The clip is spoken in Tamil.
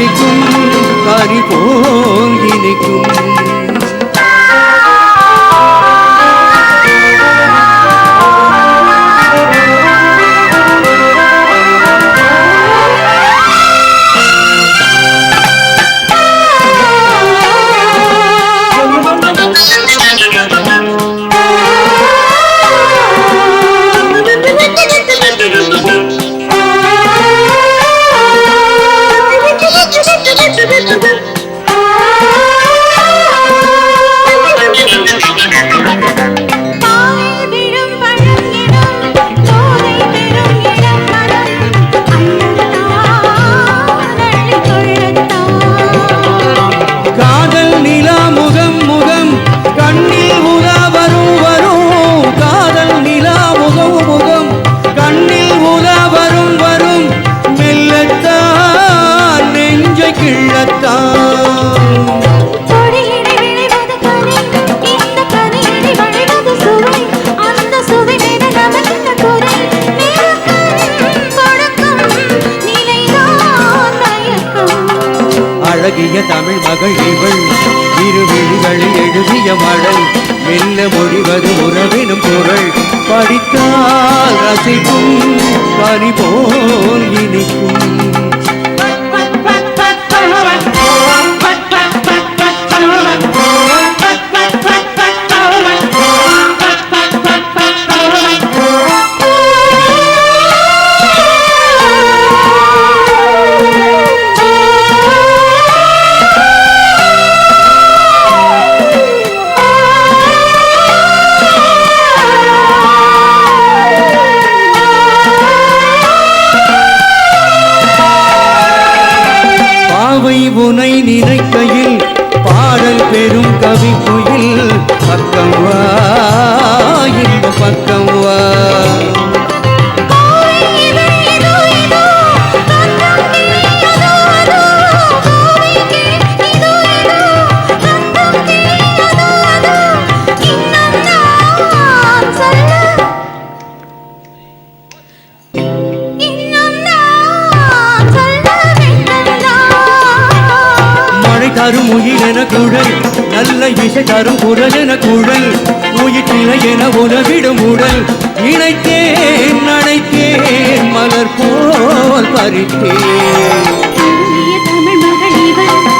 படித்தால் ரசிக்கும் கரி அழகிய தமிழ் மகள் இவள். இரு விழிகளில் எழுதிய மடல் மெல்ல மொழிவது உறவினும் பொருள் படித்தால் ரசிக்கும் கனி போல் இனிக்கும். vivo una தரும் உயிர் என குழல் நல்ல இசை தரும் குரல் என குழல் உயிர்த்திலை என உணவிடும் உடல். இணைத்தேன் நனைத்தேன் மலர் போல் பறித்தேன். தமிழ் மகள் இவள்